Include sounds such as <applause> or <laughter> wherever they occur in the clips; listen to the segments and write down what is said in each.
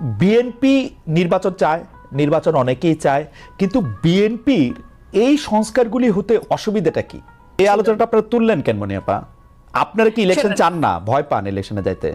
BNP নির্বাচন চায় নির্বাচন অনেকেই চায় কিন্তু বিএনপির এই সংস্কারগুলি হতে অসুবিধাটা কি? এই আলোচনাটা আপনারা তুললেন কেন মনে আপা আপনারা কি ইলেকশন চান না? ভয় পান ইলেকশনে যাইতে?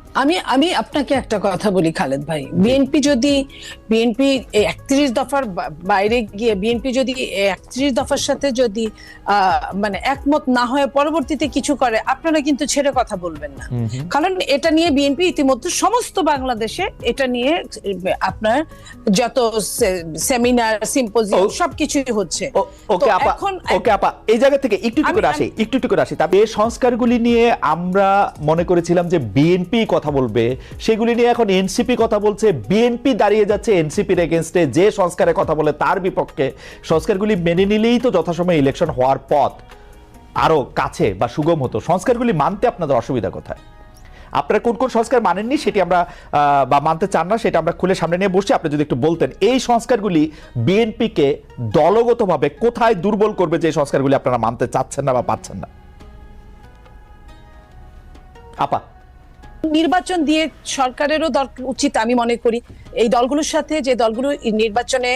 আমি আমি আপনাকে একটা কথা বলি খালেদ ভাই। বিএনপি যদি বিএনপি একত্রিশ দফার বাইরে গিয়ে বিএনপি যদি একত্রিশ দফার সাথে যদি মানে একমত না হয়ে পরবর্তীতে কিছু করে আপনারা কিন্তু ছেড়ে কথা বলবেন না। কারণ এটা নিয়ে বিএনপি ইতিমধ্যে সমস্ত বাংলাদেশে এটা নিয়ে আপনার যত সেমিনার সিম্পোজিয়াম সবকিছুই হচ্ছে। ওকে আপা ওকে আপা এই জায়গা থেকে একটু একটু করে আসি একটু একটু করে আসি। তবে সংস্কারগুলি নিয়ে আমরা মনে করেছিলাম যে বিএনপি কথা বলবে, সেগুলি নিয়ে এখন এনসিপি কথা বলছে বিএনপি দাঁড়িয়ে যাচ্ছে এনসিপির এগেনস্টে যে সংস্কারের কথা বলে তার বিপক্ষে। সংস্কারগুলি মেনে নিলেই তো যথাসময়ে ইলেকশন হওয়ার পথ আরও কাছে বা সুগম হতো। সংস্কারগুলি মানতে আপনাদের অসুবিধা কোথায়? আপনারা কোন কোন সংস্কার মানেননি সেটি আমরা বা মানতে চান না, সেটা আমরা খুলে সামনে নিয়ে বসছি। আপনি যদি একটু বলতেন, এই সংস্কারগুলি বিএনপিকে দলগতভাবে কোথায় দুর্বল করবে যে সংস্কারগুলি আপনারা মানতে চাচ্ছেন না বা পাচ্ছেন না? আপা নির্বাচন দিয়ে সরকারেরও দরকার উচিত, আমি মনে করি। এই দলগুলোর সাথে যে দলগুলো নির্বাচনে,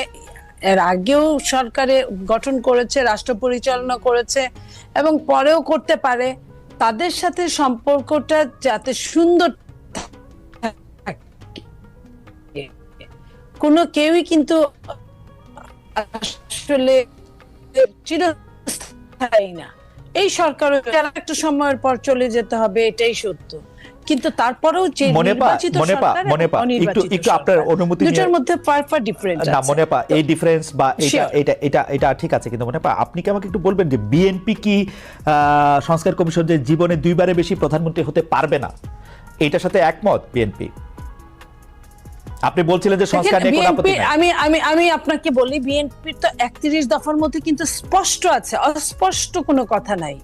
এর আগেও সরকারে গঠন করেছে, রাষ্ট্র পরিচালনা করেছে এবং পরেও করতে পারে, তাদের সাথে সম্পর্কটা যাতে সুন্দর। কোনো কেউই কিন্তু আসলে চিরস্থায়ী না। এই সরকার একটা সময়ের পর চলে যেতে হবে, এটাই সত্য। কিন্তু তারপরেও যে মনে পা- নির্বাচিত সরকার মনেপা মনে একটু- একটু আপনার অনুমতি নিয়ে- দুটোর মধ্যে ফার ফার ডিফারেন্স না মনে পা এই ডিফারেন্স বা এটা এটা এটা এটা ঠিক আছে কিন্তু মনে পা আপনি কি আমাকে একটু বলবেন যে বিএনপি কি আহ, সংস্কার কমিশন যে জীবনে দুইবারে বেশি প্রধানমন্ত্রী হতে পারবে না? এটার সাথে একমত বিএনপি আপনি বলছিলেন যে সংস্কার নিয়ে কোনো আপত্তি নাই। আমি আমি আমি আপনাকে বলি বিএনপির তো একত্রিশ দফার মধ্যে কিন্তু স্পষ্ট আছে অস্পষ্ট কোনো কথা নাই।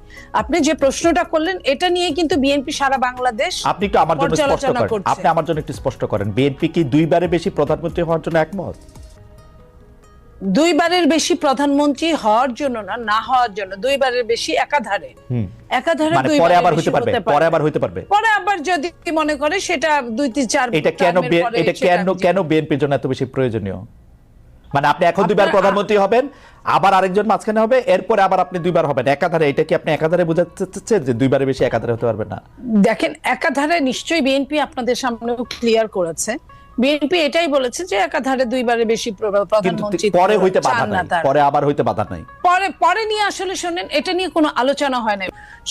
আপনি যে প্রশ্নটা করলেন এটা নিয়ে কিন্তু বিএনপি সারা বাংলাদেশ আপনি একটু আমার জন্য স্পষ্ট করেন। আপনি আমার জন্য একটু স্পষ্ট করেন। বিএনপি কি দুইবারে বেশি প্রধানমন্ত্রী হওয়ার জন্য একমত? দুইবারের বেশি প্রধানমন্ত্রী হওয়ার জন্য না না হওয়ার জন্য দুইবারের বেশি একাধারে। একাধারে মানে পরে আবার হতে পারবে পরে। আবার হতে পারবে। পরে আবার যদি মনে করে সেটা দুই তিন চার এটা কেন এটা কেন কেন বিএনপির জন্য এত বেশি প্রয়োজনীয়? মানে আপনি এখন দুইবার প্রধানমন্ত্রী হবেন আবার আরেকজন মাঝখানে হবে এরপরে আবার আপনি দুইবার হবেন। একাধারে এটা কি আপনি একাধারে বোঝাতে চাচ্ছেন যে দুইবারে বেশি একাধারে হতে পারবেন না? দেখেন একাধারে নিশ্চয়ই বিএনপি আপনাদের সামনে ক্লিয়ার করেছে। বিএনপি এটাই বলেছে যে একাধারে দুইবারে বেশি প্রধানমন্ত্রী পরে হইতে বাধা নাই। পরে আবার হইতে বাধা নাই। পরে পরে নিয়ে আসলে শুনেন এটা নিয়ে কোনো আলোচনা হয় না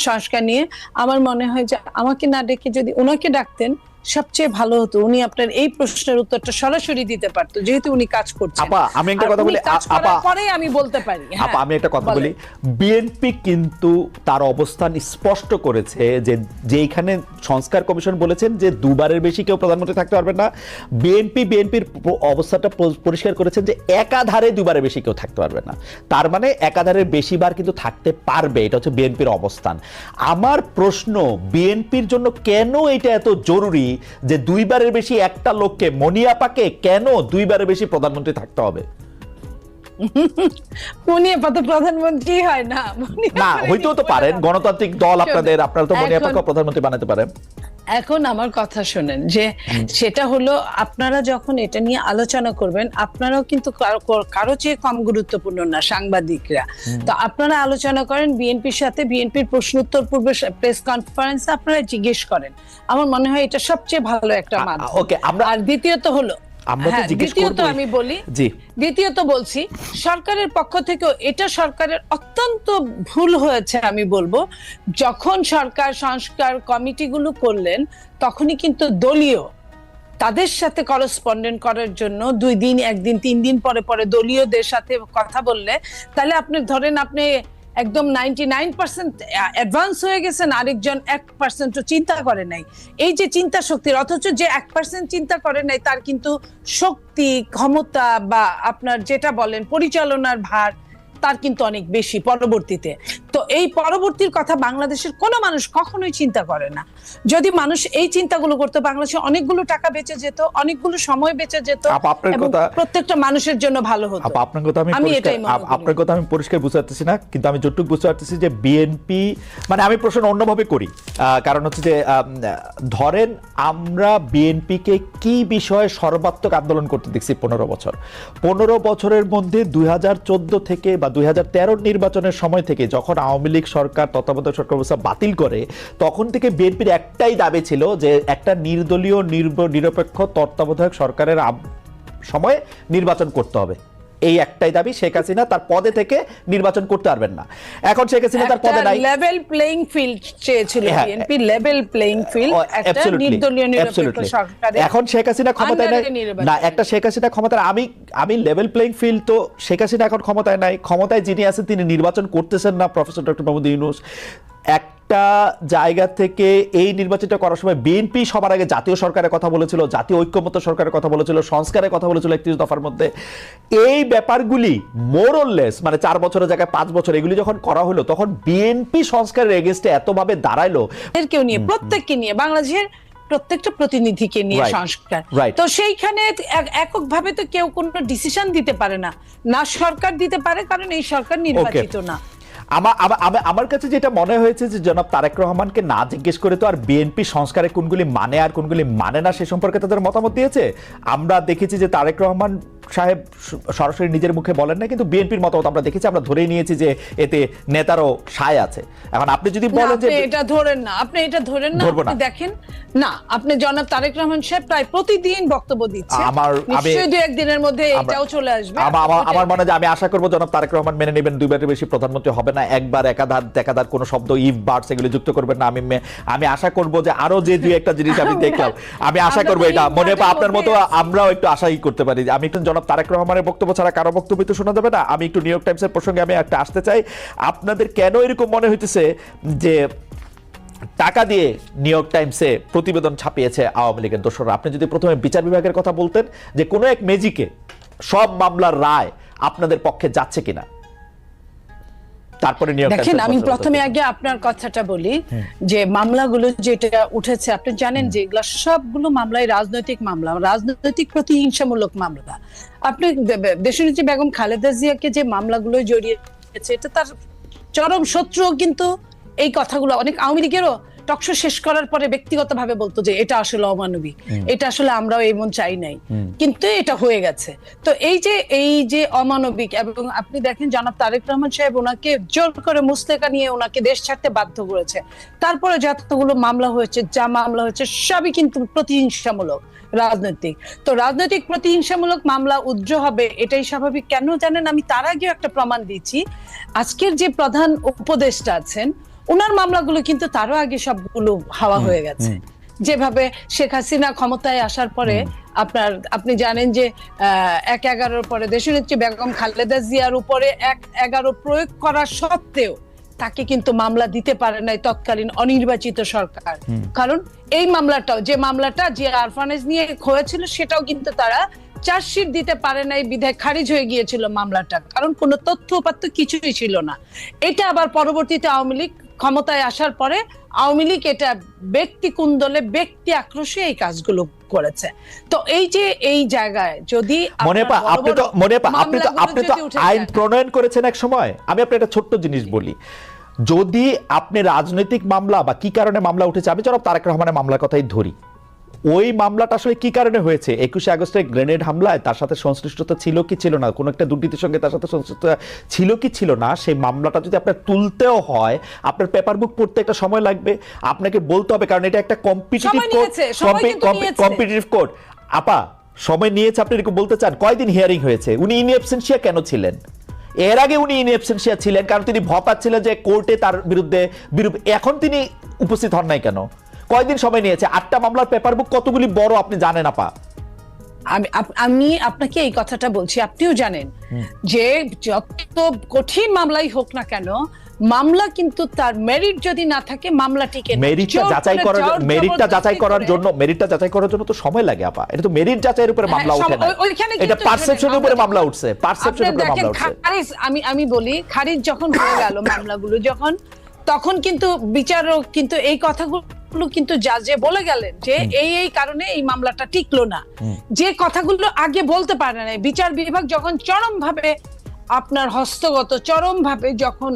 সংস্কার নিয়ে। আমার মনে হয় যে আমাকে না ডেকে যদি ওনাকে ডাকতেন সবচেয়ে ভালো হতো। উনি আপনার এই প্রশ্নের উত্তরটা সরাসরি দিতে পারতো যেহেতু উনি কাজ করছেন। আপা, আমি একটা কথা বলি, আপা- পরেই আমি বলতে পারি হ্যাঁ, আপা আমি একটা কথা বলি বিএনপি কিন্তু তার অবস্থান স্পষ্ট করেছে যে যেইখানে সংস্কার কমিশন বলেছেন যে দুবারের বেশি কেউ প্রধানমন্ত্রী থাকতে পারবে না। বিএনপি বিএনপির অবস্থাটা পরিষ্কার করেছেন যে একাধারে দুবারের বেশি কেউ থাকতে পারবে না। তার মানে একাধারে বেশিবার কিন্তু থাকতে পারবে এটা হচ্ছে বিএনপির অবস্থান। আমার প্রশ্ন বিএনপির জন্য কেন এটা এত জরুরি? যে দুইবারের বেশি একটা লোককে মনিয়াপাকে কেন দুইবারের বেশি প্রধানমন্ত্রী থাকতে হবে? উনি আপাতত প্রধানমন্ত্রী হয় না না হইতেও তো পারেন গণতান্ত্রিক দল আপনাদের আপনারা তো মনে প্রধানমন্ত্রী বানাতে পারেন। এখন আমার কথা শোনেন যে সেটা হলো আপনারা যখন এটা নিয়ে আলোচনা করবেন আপনারাও কিন্তু কারও চেয়ে কম গুরুত্বপূর্ণ না সাংবাদিকরা। তো আপনারা আলোচনা করেন বিএনপির সাথে বিএনপির প্রশ্ন উত্তর পূর্বে প্রেস কনফারেন্স আপনারা জিজ্ঞেস করেন। আমার মনে হয় এটা সবচেয়ে ভালো একটা মাধ্যম। ওকে, আমরা- আর দ্বিতীয়ত হলো আমরা তো হ্যাঁ, জিজ্ঞেস দ্বিতীয়ত আমি বলি জি। দ্বিতীয়ত বলছি সরকারের পক্ষ থেকেও এটা সরকারের অত্যন্ত ভুল হয়েছে আমি বলব। যখন সরকার সংস্কার কমিটিগুলো করলেন তখনই কিন্তু দলীয় তাদের সাথে করসপন্ডেন্ট করার জন্য দুই দিন একদিন তিন দিন পরে পরে দলীয়দের সাথে কথা বললে তাহলে আপনি ধরেন আপনি একদম নাইনটি নাইন পার্সেন্ট অ্যাডভান্স হয়ে গেছেন, আরেকজন এক পার্সেন্টও চিন্তা করে নাই। এই যে চিন্তা শক্তির, অথচ যে এক পার্সেন্ট চিন্তা করে নাই, তার কিন্তু শক্তি, ক্ষমতা বা আপনার যেটা বলেন পরিচালনার ভার তার কিন্তু অনেক বেশি পরবর্তীতে। তো এই পরবর্তীর কথা বাংলাদেশের কোনো মানুষ কখনোই চিন্তা করে না। যদি মানুষ এই চিন্তাগুলো করতো বাংলাদেশে অনেকগুলো টাকা বেঁচে যেত অনেকগুলো সময় বেঁচে যেত আপনার কথা- প্রত্যেকটা মানুষের জন্য ভালো হতো। আপনার কথা আমি এটাই। আপনার কথা আমি পরিষ্কার বুঝতে পারতেছি না কিন্তু আমি যতটুকু বুঝতে পারতেছি যে বিএনপি মানে আমি প্রশ্ন অন্যভাবে করি। কারণ হচ্ছে যে ধরেন আমরা বিএনপিকে কি বিষয়ে সর্বাত্মক আন্দোলন করতে দেখছি পনেরো বছর? পনেরো বছরের মধ্যে দুই হাজার চোদ্দ থেকে বা দু হাজার তেরো নির্বাচনের সময় থেকে যখন আওয়ামী লীগ সরকার তত্ত্বাবধায়ক সরকার ব্যবস্থা বাতিল করে, তখন থেকে বিএনপির একটাই দাবি ছিল যে একটা নির্দলীয় নিরপেক্ষ তত্ত্বাবধায়ক সরকারের সময়ে নির্বাচন করতে হবে। এই একটাই দাবি শেখ হাসিনা তার পদে থেকে নির্বাচন করতে পারবেন না। এখন শেখ হাসিনা তার পদে নাই। লেভেল প্লেইং ফিল্ড চেয়েছিল বিএনপি লেভেল প্লেইং ফিল্ড একটা নির্দলীয় নিরপেক্ষ. সরকারে এখন শেখ হাসিনা ক্ষমতায় নাই। না একটা শেখ হাসিনা ক্ষমতায় আমি আমি লেভেল প্লেইং ফিল্ড তো শেখ হাসিনা এখন ক্ষমতায় নাই। ক্ষমতায় যিনি আছেন তিনি নির্বাচন করতেছেন না প্রফেসর ডক্টর মোহাম্মদ ইউনুস একটা জায়গা থেকে এই নির্বাচনটা করার সময় বিএনপি সবার আগে জাতীয় সরকারের কথা বলেছিল জাতীয় ঐক্যমত্য সরকারের কথা বলেছিল সংস্কারের কথা বলেছিল একত্রিশ দফার মধ্যে। এই ব্যাপারগুলি মোরলেস মানে চার বছরের জায়গায় পাঁচ বছর এগুলি যখন করা হলো তখন বিএনপি সংস্কারের এগেনস্টে এতভাবে দাঁড়াইলো। কেউ নিয়ে প্রত্যেককে নিয়ে বাংলাদেশের প্রত্যেকটা প্রতিনিধিকে নিয়ে সংস্কার। তো সেইখানে এক- এককভাবে তো কেউ কোনো ডিসিশন দিতে পারে না। না সরকার দিতে পারে কারণ এই সরকার নির্বাচিত না। আমার আমার- কাছে যেটা মনে হয়েছে যে জনাব তারেক রহমানকে না জিজ্ঞেস করে তো আর বিএনপি সংস্কারে কোনগুলি মানে আর কোনগুলি মানে না সে সম্পর্কে তাদের মতামত দিয়েছে? আমরা দেখেছি যে তারেক রহমান সাহেব সরাসরি নিজের মুখে বলেন না কিন্তু বিএনপির মতামত আমরা দেখেছি আমরা ধরেই নিয়েছি যে এতে নেতারও সায় আছে। এখন আপনি যদি বলেন যে এটা ধরেন না আপনি এটা ধরেন না আপনি দেখেন না আপনি জনাব তারেক রহমান সাহেব প্রায় প্রতিদিন বক্তব্য দিচ্ছে। আমার- আমি- নিশ্চয়ই দু একদিনের মধ্যে এটাও চলে আসবে। আমার আমার- মনে যে আমি আশা করব জনাব তারেক রহমান মেনে নেবেন দুইবারের বেশি প্রধানমন্ত্রী হবে না একবার একাধার একাধার কোনো শব্দ ইফ বার্ডস এগুলো যুক্ত করবেন না আমি আমি আশা করব যে আরও যে দুই একটা জিনিস আমি <laughs> দেখলাম আমি আশা করব এটা। মনে আপনার মতো আমরাও একটু আশাই করতে পারি। আমি একটু জনাব তারেক রহমানের বক্তব্য ছাড়া কারও বক্তব্য তো শোনা যাবে না। আমি একটু নিউ ইয়র্ক টাইমসের প্রসঙ্গে আমি একটা আসতে চাই। আপনাদের কেন এরকম মনে হইতেছে যে টাকা দিয়ে নিউ ইয়র্ক টাইমসে প্রতিবেদন ছাপিয়েছে আওয়ামী লীগের দোষরা আপনি যদি প্রথমে বিচার বিভাগের কথা বলতেন যে কোনো এক মেজিকে সব মামলার রায় আপনাদের পক্ষে যাচ্ছে কিনা? তারপরে দেখেন আমি প্রথমে আগে আপনার কথাটা বলি যে মামলাগুলো যেটা উঠেছে আপনি জানেন যে এগুলো সবগুলো মামলায় রাজনৈতিক মামলা রাজনৈতিক প্রতিহিংসামূলক মামলা। আপনি দেশের দেশনেত্রী বেগম খালেদা জিয়াকে যে মামলাগুলো জড়িয়েছে এটা তার চরম শত্রু কিন্তু এই কথাগুলো অনেক আওয়ামী লীগেরও টকশো শেষ করার পরে ব্যক্তিগতভাবে বলতো যে এটা আসলে অমানবিক এটা আসলে আমরাও এমন চাই নাই। কিন্তু এটা হয়ে গেছে। তো এই যে এই যে অমানবিক এবং আপনি দেখেন জনাব তারেক রহমান সাহেব ওনাকে জোর করে মুসলেকা নিয়ে ওনাকে দেশ ছাড়তে বাধ্য করেছে। তারপরে যতগুলো মামলা হয়েছে যা মামলা হয়েছে সবই কিন্তু প্রতিহিংসামূলক রাজনৈতিক। তো রাজনৈতিক প্রতিহিংসামূলক মামলা উজ্জ্ব হবে এটাই স্বাভাবিক। কেন জানেন? আমি তার আগেও একটা প্রমাণ দিচ্ছি আজকের যে প্রধান উপদেষ্টা আছেন ওনার মামলাগুলো কিন্তু তারও আগে সবগুলো হাওয়া হয়ে গেছে। যেভাবে শেখ হাসিনা ক্ষমতায় আসার পরে আপনার আপনি জানেন যে এক এগারোর পরে দেশনেত্রী বেগম খালেদা জিয়ার উপরে এক এগারো প্রয়োগ করা সত্ত্বেও তাকে কিন্তু মামলা দিতে পারে নাই তৎকালীন অনির্বাচিত সরকার। কারণ এই মামলাটাও যে মামলাটা যে আরফানেজ নিয়ে হয়েছিল সেটাও কিন্তু তারা চার্জশিট দিতে পারে নাই বিধায় খারিজ হয়ে গিয়েছিল মামলাটা। কারণ কোনো তথ্য উপাত্ত কিছুই ছিল না। এটা আবার পরবর্তীতে আওয়ামী লীগ ক্ষমতায় আসার পরে আওয়ামী লীগ এটা ব্যক্তি কুন্দলে ব্যক্তি আক্রোশে এই কাজগুলো করেছে। তো এই যে এই জায়গায় যদি মনে পা আপনি তো বড় মনে পা আপনি তো আপনি তো আইন প্রণয়ন করেছেন এক সময়। আমি আপনি একটা ছোট্ট জিনিস বলি। যদি আপনি রাজনৈতিক মামলা বা কি কারণে মামলা উঠেছে আমি জনাব তারেক রহমানের মামলার কথাই ধরি। ওই মামলাটা আসলে কি কারণে হয়েছে? একুশে আগস্টে গ্রেনেড হামলায় তার সাথে সংশ্লিষ্টতা ছিল কি ছিল না? কোনো একটা দুর্নীতির সঙ্গে তার সাথে সংশ্লিষ্টতা ছিল কি ছিল না? সেই মামলাটা যদি আপনার তুলতেও হয় আপনার পেপার বুক পড়তে একটা সময় লাগবে। আপনাকে বলতে হবে কারণ এটা একটা কম্পিটিটিভ কোর্ট। কম্পিটিটিভ কোর্ট আপা সময় নিয়েছে আপনি এরকম বলতে চান? কয়দিন হিয়ারিং হয়েছে? উনি ইন অ্যাবসেন্সিয়া কেন ছিলেন? এর আগে উনি ইন অ্যাবসেন্সিয়া ছিলেন কারণ তিনি ভয় পাচ্ছিলেন যে কোর্টে তার বিরুদ্ধে বিরূপ এখন তিনি উপস্থিত হন নাই কেন? কয়দিন সময় নিয়েছে? আটটা মামলার পেপার বুক কতগুলি বড় আপনি জানেন আপা? আমি আমি আপনাকে এই কথাটা বলছি আপনিও জানেন যে যত কঠিন মামলাই হোক না কেন মামলা কিন্তু তার মেরিট যদি না থাকে মামলা টিকে মেরিটটা যাচাই করার মেরিটটা যাচাই করার জন্য মেরিটটা যাচাই করার জন্য তো সময় লাগে আপা। এটা তো মেরিট যাচাইয়ের উপরে হ্যাঁ, মামলা উঠে না। এটা পারসেপশনের উপরে মামলা উঠছে। পারসেপশনের উপরে মামলা উঠছে। খারিজ আমি আমি বলি খারিজ যখন হয়ে গেল মামলাগুলো যখন তখন কিন্তু বিচারক কিন্তু এই কথাগুলো কিন্তু জাজে বলে গেলেন যে এই এই কারণে এই মামলাটা টিকলো না। যে কথাগুলো আগে বলতে পারে না বিচার বিভাগ যখন চরম ভাবে আপনার হস্তগত চরম ভাবে যখন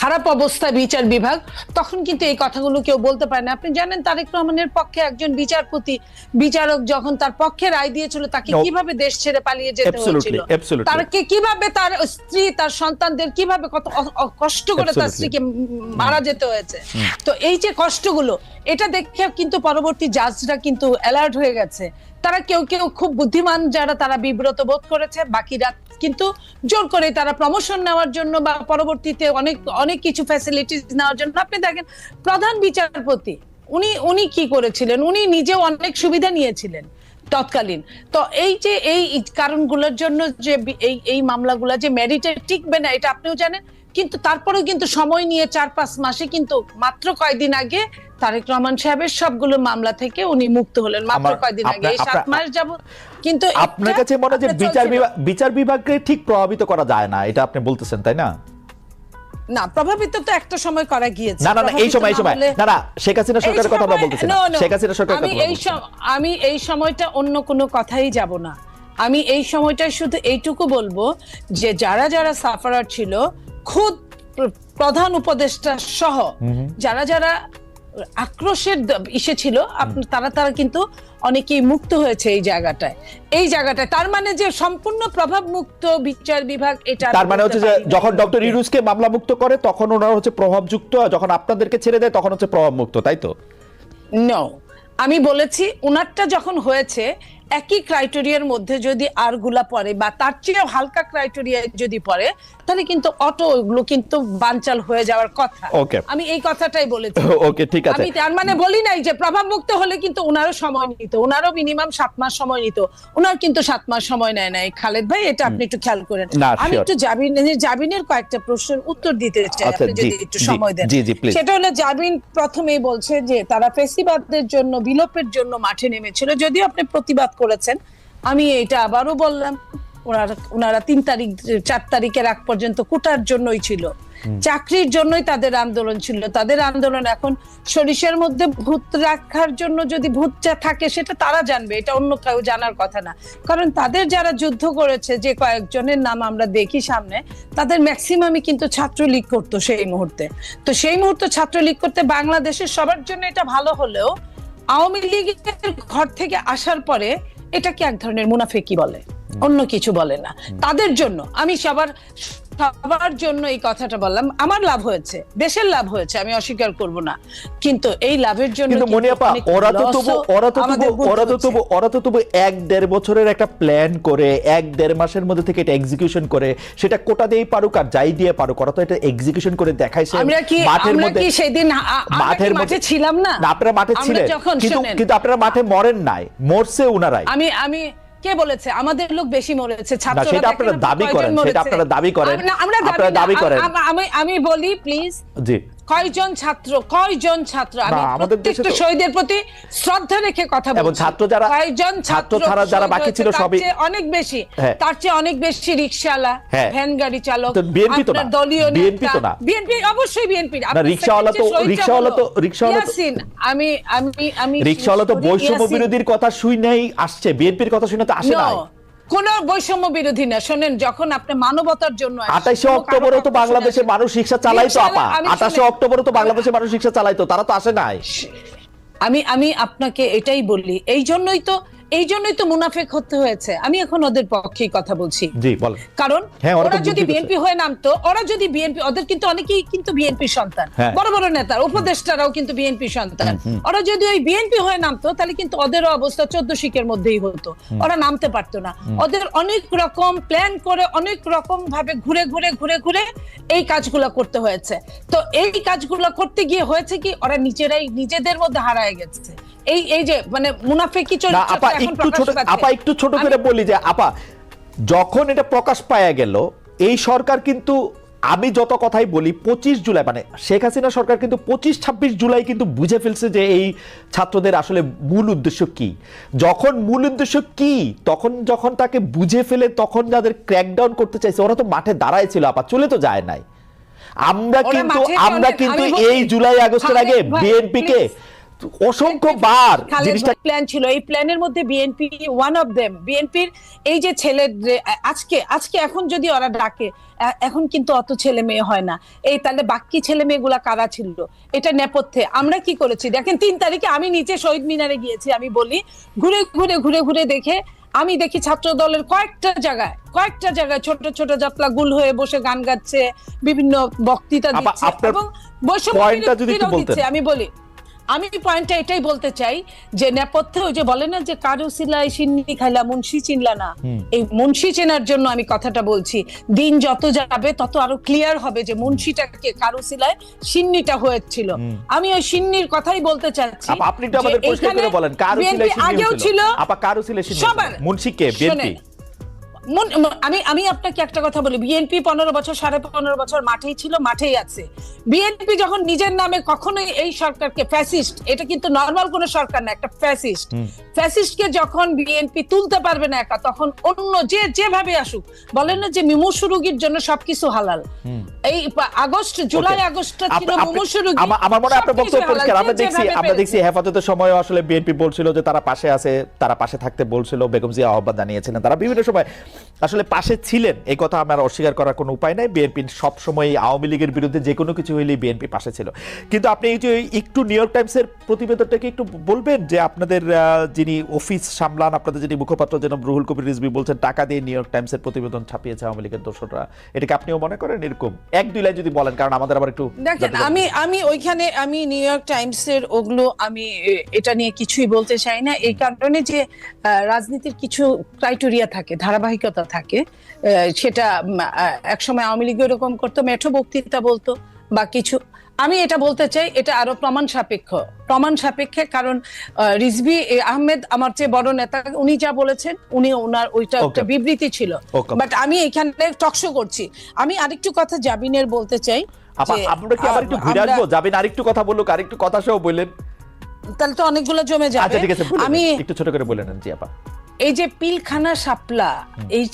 খারাপ অবস্থা বিচার বিভাগ তখন কিন্তু এই কথাগুলো কেউ বলতে পারে না। আপনি জানেন তারেক রহমানের পক্ষে একজন বিচারপতি বিচারক যখন তার পক্ষে রায় দিয়েছিল তাকে কীভাবে দেশ ছেড়ে পালিয়ে যেতে হয়েছিল. তারকে কীভাবে তার স্ত্রী তার সন্তানদের কীভাবে কত কষ্ট করে তার স্ত্রীকে মারা যেতে হয়েছে? তো এই যে কষ্টগুলো এটা দেখে কিন্তু পরবর্তী জাজরা কিন্তু অ্যালার্ট হয়ে গেছে। তারা কেউ কেউ খুব বুদ্ধিমান যারা তারা বিব্রত বোধ করেছে। বাকিরা কিন্তু জোর করে তারা প্রমোশন নেওয়ার জন্য বা পরবর্তীতে অনেক অনেক কিছু ফ্যাসিলিটিস নেওয়ার জন্য। আপনি দেখেন প্রধান বিচারপতি উনি উনি কি করেছিলেন? উনি নিজেও অনেক সুবিধা নিয়েছিলেন তৎকালীন। তো এই যে এই কারণগুলোর জন্য যে এই এই মামলাগুলো যে মেরিটে টিকবে না এটা আপনিও জানেন। কিন্তু তারপরেও কিন্তু সময় নিয়ে চার পাঁচ মাসে কিন্তু মাত্র কয়দিন আগে তারেক রহমান সাহেবের সবগুলো মামলা থেকে উনি মুক্ত হলেন। মাত্র কয়দিন আগে এই সাত মাস যাব কিন্তু আপনার কাছে মনে হয় যে বিচার বিভাগ বিচার বিভাগকে ঠিক প্রভাবিত করা যায় না এটা আপনি বলতেছেন তাই না? না প্রভাবিত তো একটা সময় করা গিয়েছে। না না এই সময় এই সময়। না না শেখ হাসিনা সরকারের কথা আমরা বলতেছি না। শেখ হাসিনা সরকারের আমি কথা এই আমি এই সময়টা অন্য কোনো কথাই যাব না। আমি এই সময়টায় শুধু এইটুকু বলব যে যারা যারা সাফারার ছিল খুদ প্রধান উপদেষ্টা সহ যারা যারা আক্রোশের ইসে ছিল। তারা তারা কিন্তু অনেকেই মুক্ত হয়েছে এই জায়গাটায়। এই জায়গাটায় তার মানে যে সম্পূর্ণ প্রভাব মুক্ত বিচার বিভাগ এটা তার মানে হচ্ছে যে যখন ডক্টর ইউনুসকে মামলা মুক্ত করে তখন ওনারা হচ্ছে প্রভাবযুক্ত আর যখন আপনাদেরকে ছেড়ে দেয় তখন হচ্ছে প্রভাব মুক্ত তাই তো? নো আমি বলেছি ওনারটা যখন হয়েছে একই ক্রাইটেরিয়ার মধ্যে যদি আরগুলা পড়ে বা তার চেয়েও হালকা ক্রাইটেরিয়া যদি পড়ে তাহলে কিন্তু অটো ওগুলো কিন্তু বানচাল হয়ে যাওয়ার কথা। Okay. আমি এই কথাটাই বলেছি। <laughs> ওকে ঠিক আছে। আমি তার মানে বলি নাই যে প্রভাব মুক্ত হলে কিন্তু ওনারও সময় নিত ওনারও মিনিমাম সাত মাস সময় নিত ওনার কিন্তু সাত মাস সময় নেয় নাই। খালেদ ভাই এটা আপনি একটু খেয়াল করেন। আমি একটু জাবিনের জাবিনের কয়েকটা প্রশ্নের উত্তর দিতে চাই আচ্ছা, আপনি যদি একটু সময় দেন. সেটা হলো জাবিন প্রথমেই বলছে যে তারা ফেসিবাদদের জন্য বিলোপের জন্য মাঠে নেমেছিল যদিও আপনি প্রতিবাদ করেছেন। আমি এটা আবারও বললাম ওনারা ওনারা তিন তারিখ চার তারিখের আগ পর্যন্ত কোটার জন্যই ছিল। চাকরির জন্যই তাদের আন্দোলন ছিল। তাদের আন্দোলন এখন সরিষার মধ্যে ভূত রাখার জন্য যদি ভূতটা থাকে সেটা তারা জানবে এটা অন্য কেউ জানার কথা না। কারণ তাদের যারা যুদ্ধ করেছে যে কয়েকজনের নাম আমরা দেখি সামনে তাদের ম্যাক্সিমামই কিন্তু ছাত্রলীগ করতো সেই মুহূর্তে। তো সেই মুহূর্তে ছাত্রলীগ করতে বাংলাদেশের সবার জন্য এটা ভালো হলেও আওয়ামী লীগের ঘর থেকে আসার পরে এটাকে এক ধরনের মুনাফেকি বলে অন্য কিছু বলে না। তাদের জন্য আমি সবার সবার জন্য এই কথাটা বললাম। আমার লাভ হয়েছে। দেশের লাভ হয়েছে আমি অস্বীকার করব না। কিন্তু এই লাভের জন্য কিন্তু মনিয়াপা ওরা তো তবু ওরা তো তবু ওরা তো তবু ওরা তো তবু এক দেড় বছরের একটা প্ল্যান করে এক দেড় মাসের মধ্যে থেকে এটা এক্সিকিউশন করে। সেটা কোটা দিয়েই পারুক আর যাই দিয়ে পারুক ওরা তো এটা এক্সিকিউশন করে দেখাইছে আমরা কি মাঠের মধ্যে কি সেদিন মাঠের মধ্যে ছিলাম না? আপনারা মাঠে ছিলেন। কিন্তু আপনারা মাঠে মরেন নাই মরছে উনারাই। আমি আমি কে বলেছে আমাদের লোক বেশি মরেছে ছাত্ররা সেটা আপনারা দাবি করেন, সেটা আপনারা দাবি করেন। আপনারা দাবি করেন। আমি আমি বলি প্লিজ জি কয়জন ছাত্র কয়জন ছাত্র আমি প্রত্যেকটা শহীদের প্রতি শ্রদ্ধা রেখে কথা বলছি এবং ছাত্র যারা- কয়জন ছাত্র ছাড়া যারা বাকি ছিল সবই- অনেক বেশি হ্যাঁ। তার চেয়ে অনেক বেশি রিকশাওয়ালা হ্যাঁ। ভ্যান গাড়ি চালক বিএনপি তো না। দলীয় BNP তো না। বিএনপি অবশ্যই বিএনপি না, রিকশাওয়ালা তো- রিকশাওয়ালা তো- রিকশাওয়ালা তো- আমি আমি আমি রিক্সাওয়ালা তো বৈষম্য বিরোধীর কথা শুই নাই আসছে বিএনপির কথা শুনে তো আসে নাই কোন বৈষম্য বিরোধী না। শোনেন যখন আপনি মানবতার জন্য আঠাশে অক্টোবর অক্টোবরও তো বাংলাদেশে মানুষ রিক্সা চালাইতো আপা। আঠাশে অক্টোবর অক্টোবরও তো বাংলাদেশে মানুষ রিক্সা চালাইতো তারা তো আসে নাই। আমি আমি আপনাকে এটাই বললি এই জন্যই তো এই জন্যই তো মুনাফেক হতে হয়েছে। আমি এখন ওদের পক্ষেই কথা বলছি। জি বলেন কারণ হ্যাঁ, ওরা যদি বিএনপি হয়ে নামতো ওরা যদি বিএনপি ওদের কিন্তু অনেকেই কিন্তু বিএনপি সন্তান। হ্যাঁ। বড় বড় নেতার উপদেষ্টারাও কিন্তু বিএনপি সন্তান। ওরা যদি ওই বিএনপি হয়ে নামতো তাহলে কিন্তু ওদেরও অবস্থা চোদ্দ শিকের মধ্যেই হতো। ওরা নামতে পারতো না। ওদের অনেক রকম প্ল্যান করে অনেক রকম ভাবে ঘুরে ঘুরে ঘুরে ঘুরে এই কাজগুলো করতে হয়েছে। তো এই কাজগুলো করতে গিয়ে হয়েছে কি ওরা নিজেরাই নিজেদের মধ্যে হারায় গেছে। এই এই যে মানে মুনাফেকি না চরিত্রটা আপা একটু ছোট আপা একটু ছোট করে বলি যে আপা যখন এটা প্রকাশ পাওয়া গেল এই সরকার কিন্তু আমি যত কথাই বলি পঁচিশ জুলাই মানে শেখ হাসিনা সরকার কিন্তু পঁচিশ ছাব্বিশ জুলাই কিন্তু বুঝে ফেলছে যে এই ছাত্রদের আসলে মূল উদ্দেশ্য কি। যখন মূল উদ্দেশ্য কি তখন যখন তাকে বুঝে ফেলে তখন যাদের ক্র্যাকডাউন করতে চাইছে ওরা তো মাঠে দাঁড়ায় ছিল আপা চলে তো যায় নাই। আমরা কিন্তু আমরা কিন্তু এই জুলাই আগস্টের আগে বিএনপিকে কে অসংখ্য বার জিনিসটা প্ল্যান ছিল। এই প্ল্যানের মধ্যে বিএনপি ওয়ান অফ দেম বিএনপির এই যে ছেলে আজকে আজকে এখন যদি ওরা ডাকে এখন কিন্তু অত ছেলে মেয়ে হয় না। এই তাহলে বাকি ছেলে মেয়েগুলা কারা ছিল? এটা নেপথ্যে। আমরা কি করেছি? দেখেন তিন তারিখে আমি নিচে শহীদ মিনারে গিয়েছি আমি বলি ঘুরে ঘুরে ঘুরে ঘুরে দেখে আমি দেখি ছাত্র দলের কয়েকটা জায়গায় কয়েকটা জায়গায় ছোট ছোট জাতলা গুল হয়ে বসে গান গাচ্ছে বিভিন্ন বক্তৃতা দিচ্ছে এবং বৈষম্য। দিচ্ছে। আমি বলি আমি পয়েন্টটা এটাই বলতে চাই যে নেপথ্যে ওই যে বলে না যে কারু সিলাই সিন্নি খাইলা মুন্সি চিনলা না। এই মুন্সি চেনার জন্য আমি কথাটা বলছি। দিন যত যাবে তত আরও ক্লিয়ার হবে যে মুন্সিটাকে কারু সিলায় সিন্নিটা হয়েছিল। আমি ওই সিন্নির কথাই বলতে চাচ্ছি আপনি একটু আমাদের পরিষ্কার করে বলেন কারু সিলাই সিন্নি আগেও ছিল। আপা কারু সিলাই সিন্নি মুন্সি কে বিএনপি আমি আমি আপনাকে একটা কথা বলি বিএনপি পনেরো বছর সাড়ে পনেরো বছর মাঠেই ছিল মাঠেই আছে। বিএনপি যখন নিজের নামে কখনোই এই সরকারকে ফ্যাসিস্ট এটা কিন্তু নর্মাল কোন সরকার না একটা ফ্যাসিস্ট ফ্যাসিস্টকে যখন বিএনপি তুলতে পারবে না একা তখন অন্য যে যেভাবে আসুক বলেন না যে মুমূর্ষু রোগীর জন্য সবকিছু হালাল। এই আগস্ট জুলাই. আগস্টটা ছিল রোগী আমা- আমার মনে হয় আপনার বক্তব্য পরিষ্কার আমরা দেখছি আমরা দেখছি হেফাজতের সময় আসলে বিএনপি বলছিল যে তারা পাশে আছে তারা পাশে থাকতে বলছিল বেগম জিয়া আহ্বান জানিয়েছিলেন তারা বিভিন্ন সময় আসলে পাশে ছিলেন এই কথা আমার অস্বীকার করার কোনো উপায় নাই। বিএনপি সব সময় আওয়ামী লীগের বিরুদ্ধে যে কোনো কিছু হইলেই বিএনপি পাশে ছিল। কিন্তু আপনি এই যে একটু নিউ ইয়র্ক টাইমসের প্রতিবেদনটাকে একটু বলবেন যে আপনাদের যিনি অফিস সামলান আপনাদের যিনি মুখপাত্র যেন রুহুল কবির রিজভি বলছেন টাকা দিয়ে নিউ ইয়র্ক টাইমসের প্রতিবেদন ছাপিয়েছে আওয়ামী লীগের দোষরা এটাকে আপনিও মনে করেন? এরকম এক দুই লাইন যদি বলেন কারণ আমাদের আবার একটু দেখেন আমি আমি ওইখানে আমি নিউ ইয়র্ক টাইমস এর ওগুলো আমি এটা নিয়ে কিছুই বলতে চাই না। এই কারণে যে রাজনীতির কিছু ক্রাইটেরিয়া থাকে ধারাবাহিকতা থাকে। সেটা একসময় আওয়ামী লীগ এরকম করতো মেঠো বক্তৃতা বলতো বা কিছু। আমি এটা বলতে চাই এটা আরও প্রমাণ সাপেক্ষ। প্রমাণ সাপেক্ষে কারণ এ, আহমেদ আমার চেয়ে বড় নেতা উনি যা বলেছেন উনি ওনার ওইটা একটা বিবৃতি ছিল। বাট আমি এখানে টকশো করছি। আমি আরেকটু কথা জাবিনের বলতে চাই আমরা কি আবার একটু ঘুরে আসব? যাবেন আরেকটু কথা বলুক আরেকটু কথা সহ বললেন তাহলে তো অনেকগুলো জমে আচ্ছা যাবে ঠিক আছে আমি একটু ছোট করে বলে নেন জি আপা। এই যে পিলখানা সাপলা এই